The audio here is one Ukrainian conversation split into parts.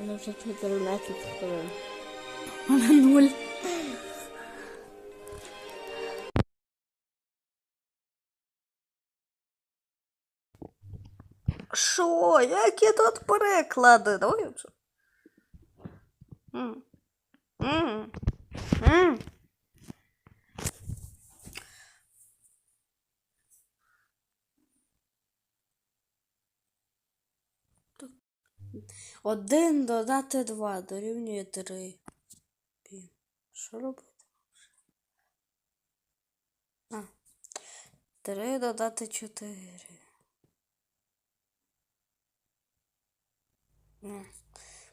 Ну вже 14 хвилин. Вона нуль. Що? Які тут переклади? Давай вже. Mm. М. Один додати два дорівнює три Блін, що робити? А. три додати чотири.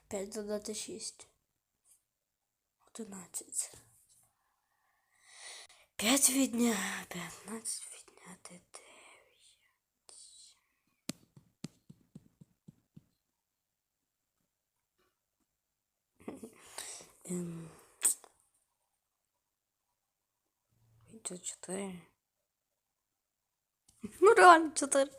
П'ять додати 6. 11. 5 відня, 15 відняти 3. Um, Video çıtır. Murat çıtır.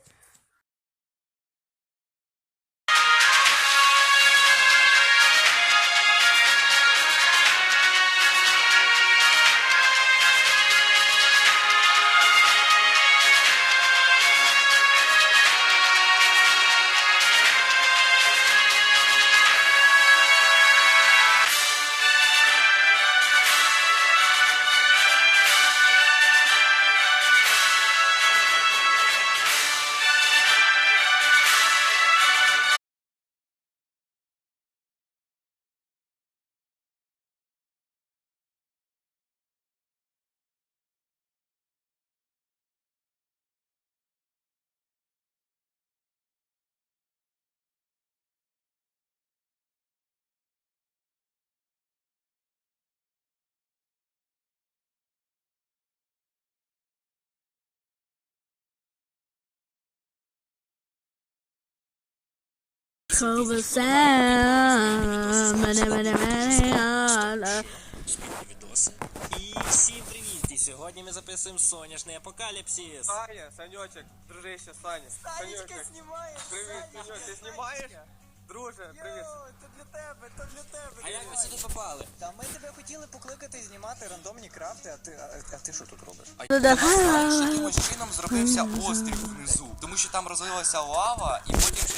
Мене. відоси. І всім привіт! І сьогодні ми записуємо сонячний апокаліпсис. Саня, Санечек, дружище, Саня. Санечка знімає. Привіт, Санек, ти знімаєш? Друже, привіт. То для тебе, то для тебе. А як ви сюди попали? Та ми тебе хотіли покликати знімати рандомні крафти, а ти, а, а ти що тут робиш? Якимось чином зробився острів внизу, тому що там розлилася лава, і потім